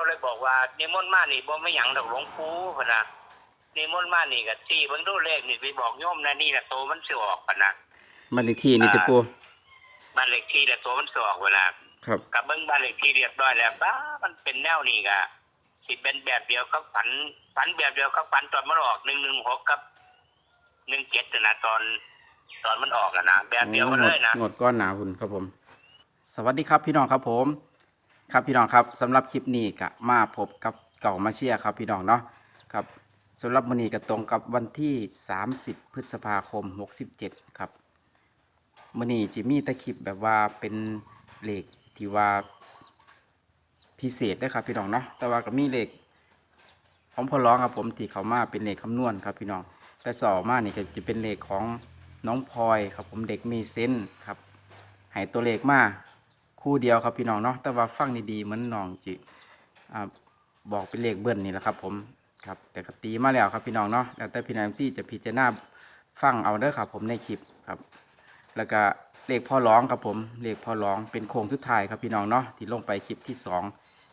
เขาเลยบอกว่านิมนต์มานี่บ่ไม่หยังดอกหลวงปู่พะนะนิมนต์มานี่ก็ที่เบิ่งดูเลขนี่ไปบอกโยมนะนี่ละโตมันสิออกพะนะบ้านเลขที่นี่ติปูบ้านเลขที่ละโตมันสิออกเวลาครับกับเบิ่งบ้านเลขที่เรียบร้อยแล้วป้ามันเป็นแนวนี้ก็สิเป็นแบบเดียวกับฝันฝันแบบเดียวกับฝันตอนมันออก116กับ17นะตอนตอนมันออกอะนะแบบเดียวกันเลยนะงดก้อนหนาหุ่นครับผม สวัสดีครับพี่น้องครับผม ครับพี่น้องครับสำหรับคลิปนี้ก็มาพบกับเก่ามาเชียครับพี่น้องเนาะครับสำหรับมื้อนี้ก็ตรงกับวันที่ 30 พฤษภาคม 67 ครับมื้อนี้จิมีตะคลิปแบบว่าเป็นเลขที่ว่าพิเศษเด้ครับพี่น้องเนาะแต่ว่าก็มีเลขของพอร้องครับผมที่เขามาเป็นเลขคำนวณครับพี่น้องแต่สอบมานี่ก็จะเป็นเลขของน้องพลอยครับผมเด็กมีเส้นครับให้ตัวเลขมา คู่เดียวครับพี่น้องเนาะแต่ว่าฟังดีๆเหมือนน้องจิอบอกเป็นเลขเบิ้ลนี่แหละครับ ผมครับแต่ก็ตีมาแล้วครับพี่น้องเนาะแล้วแต่พี่น้องที่จะพิจารณาฟังเอาเด้อครับ ผมในคลิปครับ แล้วก็เลขพ่อร้องครับผมเลขพ่อร้องเป็นโค้งสุดท้ายครับพี่น้องเนาะที่ลงไปคลิปที่สอง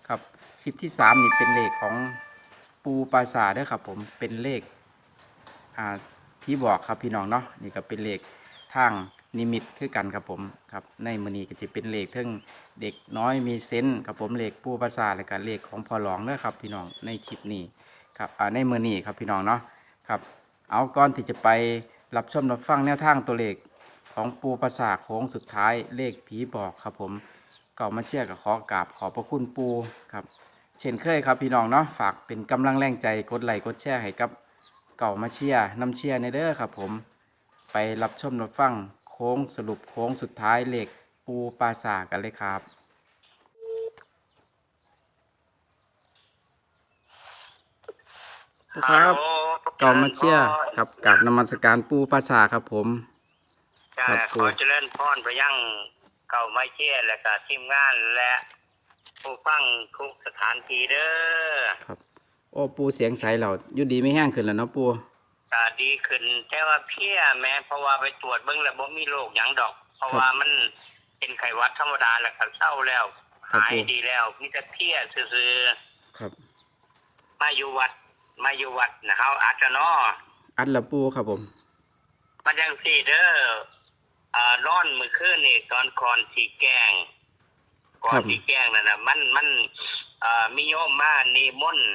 ครับคลิปที่สามนี่เป็นเลขของปูปราสาทเด้อครับ ผมเป็นเลขที่บอกครับพี่น้องเนาะนี่ก็เป็นเลขทาง นิมิตคือกันครับผมครับในมือนี้ก็จะเป็นเลขทั้งเด็กน้อยมีเซนครับผมเลขปูภาษาและก็เลขของพอหลองเด้อครับพี่น้องในคลิปนี้ครับอ่าในมือนี้ครับพี่น้องเนาะครับเอาก่อนที่จะไปรับชมรับฟังแนวทางตัวเลขของปูภาษาโค้งสุดท้ายเลขผีบอกครับผมก็มาเชื่อกับขอกราบขอพระคุณปูครับเช่นเคยครับพี่น้องเนาะฝากเป็นกำลังแรงใจกดไลค์กดแชร์ให้กับเก่ามาเชียร์น้ำเชียร์ในเด้อครับผม ไปรับชมรับฟัง ค้งสรุปโค้งสุดท้ายเหล็กปูปลาสากันเลยครับ ครับเก่ามาเชียร์ครับกับนมัสการปูปลาสาครับผมจ้าครับขอเจริญพรไปยังเก่ามาเชียร์และก็ทีมงานและผู้ฟังทุกสถานที่เด้อครับ โอ้ปูเสียงใสเราอยู่ดีไม่แห้งขึ้นแล้วเนาะปู ตาดีขึ้น แต่ว่าเพลียแม้เพราะว่าไปตรวจเบิ่งแล้วบ่มีโรคหยังดอก เพราะว่ามันเป็นไข้หวัดธรรมดาแล้วก็เศร้าแล้วหายดีแล้วมีแต่เพลียซื่อครับ ๆมาอยู่วัด มาอยู่วัดนะเฮาอาจจะเนาะอัดละปูครับผม มันจังซี่เด้ออ่านอนมื้อคืนนี่ตอนก่อนสิแกล้งก่อครันบ สิแกล้งนั่นน่ะมันมันเอ่อมีโยมมานิมนต์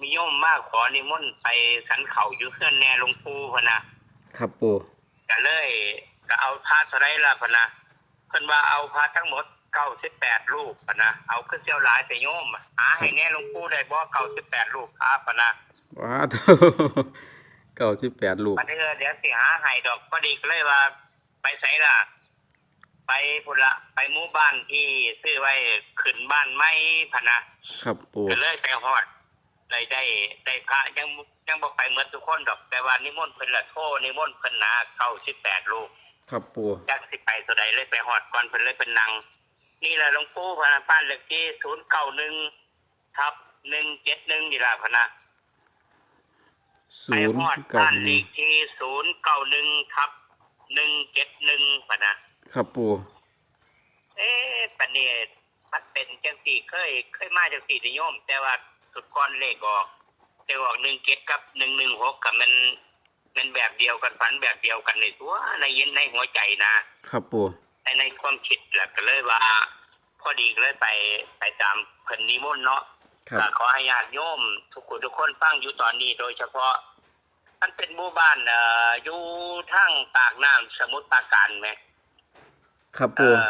มีโยมมาขอนิมนต์ไปสันเขาอยู่เฮือนแน่หลวงปู่พุ่นน่ะครับปูก็เลยก็เอาพระเท่าไรล่ะพุ่นน่ะเพิ่นว่าเอาพระทั้งหมด98รูปพุ่นน่ะเอาขึ้นเสียวหลายแต่โยมหาให้แน่หลวงปู่ได้บ่98รูปพระพุ่นน่ะว้าวเก้าสิบแปดลูกมันเออเดี๋ยวสิหาให้ดอกพอดีก็เลยว่า ไปไสล่ะ ไปพุ่นละไปหมู่บ้านที่ซื้อไว้ขึ้นบ้านไม้พะนะครับปูก็เลยไปฮอด เลยได้ได้พระยังยังบ่ไปเหมือนทุกคนดอกแต่ว่านิมนต์เพิ่นละโทนิมนต์เพิ่นหนา98ลูกครับปูจักสิไปตัวใดเลยไปฮอดก่อนเพิ่นเลยเป็นนางนี่แหละหลวงปู่พะนะบ้านเลขที่091ทับ171นี่ล่ะพะนะศูไปนย์ฮอดเก้าบ้านหเลนึ่งขที่091ทับ171พะนะครับปูเอ๊ะปานนี้มันเป็นจังสี่เคยเคยมาจังสี่นิยม แต่ว่า สุดก้อนเลขออกเลขออกหนึ่งเจ็ดกับหนึ่งหนึ่งหกกับมันมันแบบเดียวกันฝันแบบเดียวกันในตัวในเย็นในหัวใจนะครับปูในในความคิดแหละก็เลยว่า พอดีก็เลยไปไปตามเพิ่นนิมนต์เนาะครับก็ขอให้ญาติโยม ทุกคนทุกคนฟังอยู่ตอนนี้โดยเฉพาะมันเป็นหมู่บ้านเอ่ออยู่ทางปากน้ำสมุทรปราการไหมครับเอ่ปูอ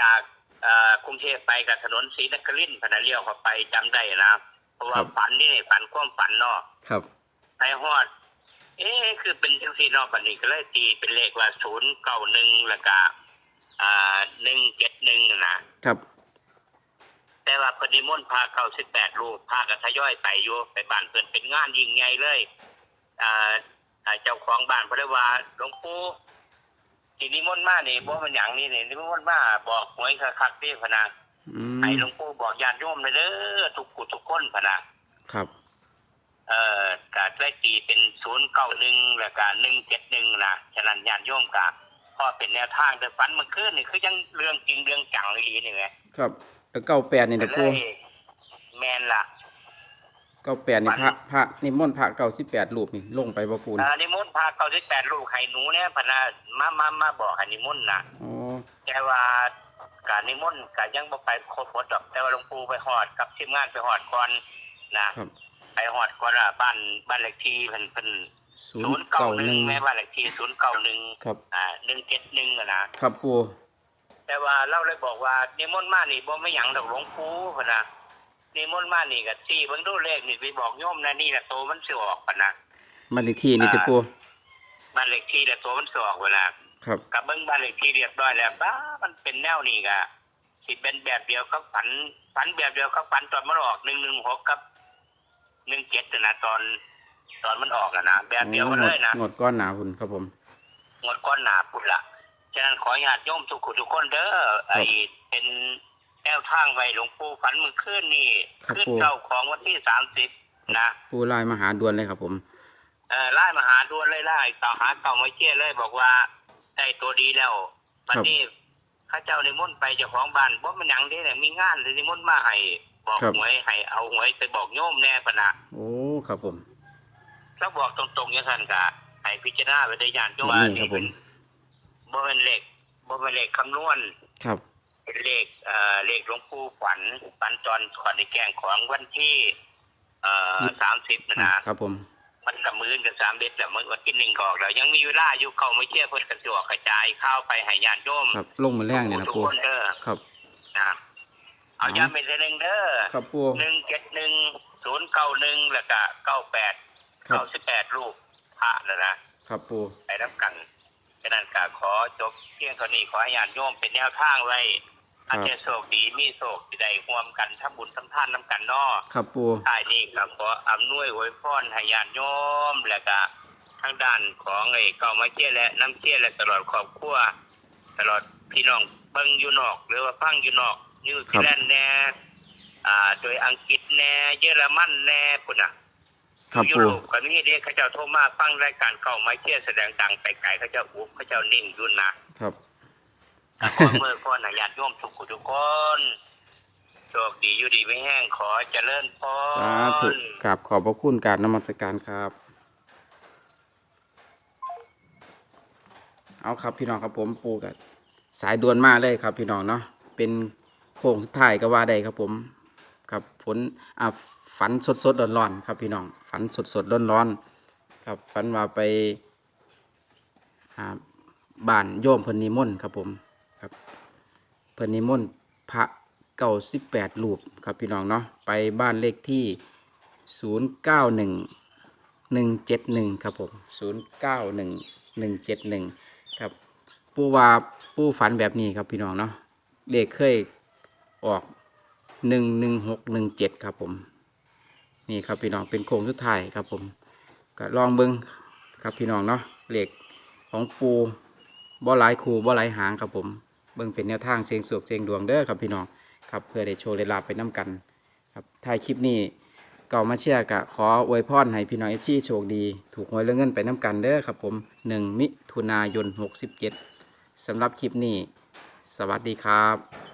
จากเอ่อกรุงเทพไปกับถนนศรีนครินทร์พนันเลี้ยวเข้าไปจำได้นะ เพราะว่าฝันนี่ฝันความฝันเนาะครับไปฮอด เอ๊ะคือเป็นจังซี่เนาะบัดนี้ก็เลยตีเป็นเลขว่าศูนย์เก้าหนึ่งแล้วก็อ่าหนึ่งเจ็ดหนึ่งนะครับ แต่ว่าเพนนิมนต์พาเก้าสิบแปดรูปพากับทยอยไปอยู่ไปบ้านเพิ่นเป็นงานยิ่งใหญ่เลยอ่าอ่าเจ้าของบ้านเพนเลยว่าหลวงปู่ที่นิมนต์มานี่บ่มันหยังนี่นี่นิมนต์มาบอกหวยคักๆนี่พะนะ อืมให้หลวงปู่บอกญาติโยมเลยเด้อทุกกุทุกคนพะนะครับ เอ่อกาได้ตีเป็นศูนย์เก้าหนึ่งแล้วก็หนึ่งเจ็ดหนึ่งนะฉะนั้นญาติโยมกะพอเป็นแนวทางแต่ฝันเมื่อคืนนี่คือยังเรื่องจริงเรื่องจังเลยนี่ไงครับแล้วเก้าแปดนี่ก็นะเลปูยแมนล่ะ เก้าแปดนี่พระพระนิมนต์พระเก้าสิบแปดรูปนี่ลงไปบ่ปูนเอ่อนิมนต์พาเก้าสิบแปดลูกให้หนูเนี่ยพะนะมามามาบอกให้นิมนต์นะอ๋อแต่ว่า การนิมนต์ก็ยังบ่ไปครบหมดดอกแต่ว่าหลวงปู่ไปฮอดกับทีมงานไปฮอดก่อนนะครับไปฮอดก่อนอะบ้านบ้านเลขที่เพิ่นเพิ่นศูศูนนย์ย์เก้าเก้าหหนึ่นึ่งงแม่บ้านเลขที่ศูนย์เก้าหนึ่งครับอ่าหนึ่งเจ็ดหนึ่งอะนะครับปูแต่ว่าเราเลยบอกว่านิมนต์มานี่บ่ไม่หยังดอกหลวงปู่พะนะนิมนต์มานี่ก็ที่เบิ่งดูเลขนี่ไปบอกโยมนะนี่ละโตมันสิออกพะนะมันเลขที่นี่ติปูบ้านเลขที่ละโตมันสิออกเวลา ครับกับเบิ้งบ้านเลขที่เรียบร้อยแล้วป้ามันเป็นแนวนี้กะสิเป็นแบบเดียวกับฝันฝันแบบเดียวกับฝันตอนมันออกหนึ่งหนึ่งหกกับหนึ่งเจ็ดนะตอนตอนมันออกอะนะแบบเดียวกันเลยนะงดก้อนหนาหุ่นครับผมงดก้อนหนาปุดละฉะนั้นขอญาติโยมทุกคนทุกคนเด้อไอเป็นแนวทางไว้หลวงปู่ฝันมือขึ้นนี่ครับขึ้นปู่เจ้าของวันที่สามสิบนะปูไล่มาหาด่วนเลยครับผมเออไล่มาหาดวนเลยไล่ต่อหาเก่าไม่เชี่ยเลยบอกว่า ได้ตัวดีแล้ววันนี้ข้าเจ้าในมนต์ไปเจ้าของบ้านบ่มันหยังเด้เนี่ยมีงานเลยนิมนต์มาให้บอกหวยให้เอาหวยไปบอกโยมแน่ปะนะโอ้ครับผมแล้วบอกตรงๆอย่างนั้นกะให้พิจารณาไปได้ยานแบบว่านี้ครับผมบ่เป็นเลขบ่เป็นเลขคำนวณครับเป็นเลขเอ่อเลขหลวงปู่ฝันฝันตอนขอนในแกงของวันที่ เอ่อสามสิบนะนะครับผมมันกับมื อนกับสามเด็ดแล้วมันวันที่หนึ่งก็ออกแล้วยังมีเวลาอยู่เข้าไม่เชื่อเพิ่นกระจวกกระจายข้าวไปให้ญาติโยมครับลงมาแรงเนี่ยนะทุกปูคนเด้อครับ นะเอาย้ำเป็นหนึ่งเด้อครับปูหนึ่งเจ็ดหนึ่งศูนย์เก้าหนึ่งแล้วก็เก้าแปดครับเก้าสิบแปดรูปพระนะนะครับปูไปรับกันฉะนั้นก็ขอจบเพียงเท่านี้ขอให้ญาติโยมเป็นแนวทางไว้ อาจจะโศกดีมีโศกที่ใดร่วมกันทำบุญทำทานน้ำกันเนอครับปูท้ายนี้ก็ขออำนวยอวยพรให้ญาติโยมและก็ทางด้านของไอ้เก่ามาเชี่ยและน้ำเชี่ยและตลอดครอบครัวตลอดพี่น้องเบิ่งอยู่นอก หรือว่าฟังอยู่นอกนิวซีแลนด์แน่อ่า โดยอังกฤษแน่เยอรมันแน่พุ่นน่ะครับยุปูโรปก็มีเรียกเขาเจ้าโทรมาฟังรายการเก่ามาเชี่ยแสดงดังไปไกลเขาเจ้าอุบเขาเจ้านิ่งอยุ่นนะครับ ขอเมื่อพ่อนะญาติโยมทุกคนทุกคนโชคดีอยู่ดีไม่แห้งขอเจริญพรสาธุกราบขอบพระคุณการนมัสการครับ เอาครับพี่น้องครับผมปูกับสายด่วนมาเลยครับ พี่น้องเนาะเป็นโค้งสุดท้ายก็ว่าได้ครับผมครับผลอ่าฝันสดสดร้อนร้อนๆครับพี่น้องฝันสดสดร้อนร้อนครับฝันว่าไปบ้านโยมพนนิมนต์ครับผม ครับเพนนิมนต์พระเก้าสิบแปดรูปครับพี่น้องเนาะไปบ้านเลขที่ศูนย์เก้าหนึ่งหนึ่งเจ็ดหนึ่งครับผมศูนย์เก้าหนึ่งหนึ่งเจ็ดหนึ่งครับปูว่าปูฝันแบบนี้ครับพี่น้องเนาะเลขเคยออกหนึ่งหนึ่งหกหนึ่งเจ็ดครับผม นี่ครับพี่น้องเป็นโค้งสุดท้ายครับผมก็ลองเบิ้งครับพี่น้องเนาะเลขของปูบ่อไหลายคูบ่อไหลหางครับผม เบิ้งเป็นแนวทางเชียงสวกเชียงดวงเด้อครับพี่น้องครับเพื่อได้โชว์เวลาไปน้ำกันครับท้ายคลิปนี้เก่ามาเชียร์กะขออวยพรให้พี่น้องเอฟซีโชคดี ถูกหวยเรื่องเงินไปน้ำกันเด้อครับผมหนึ่งมิถุนายนหกสิบเจ็ดสำหรับคลิปนี้ สวัสดีครับ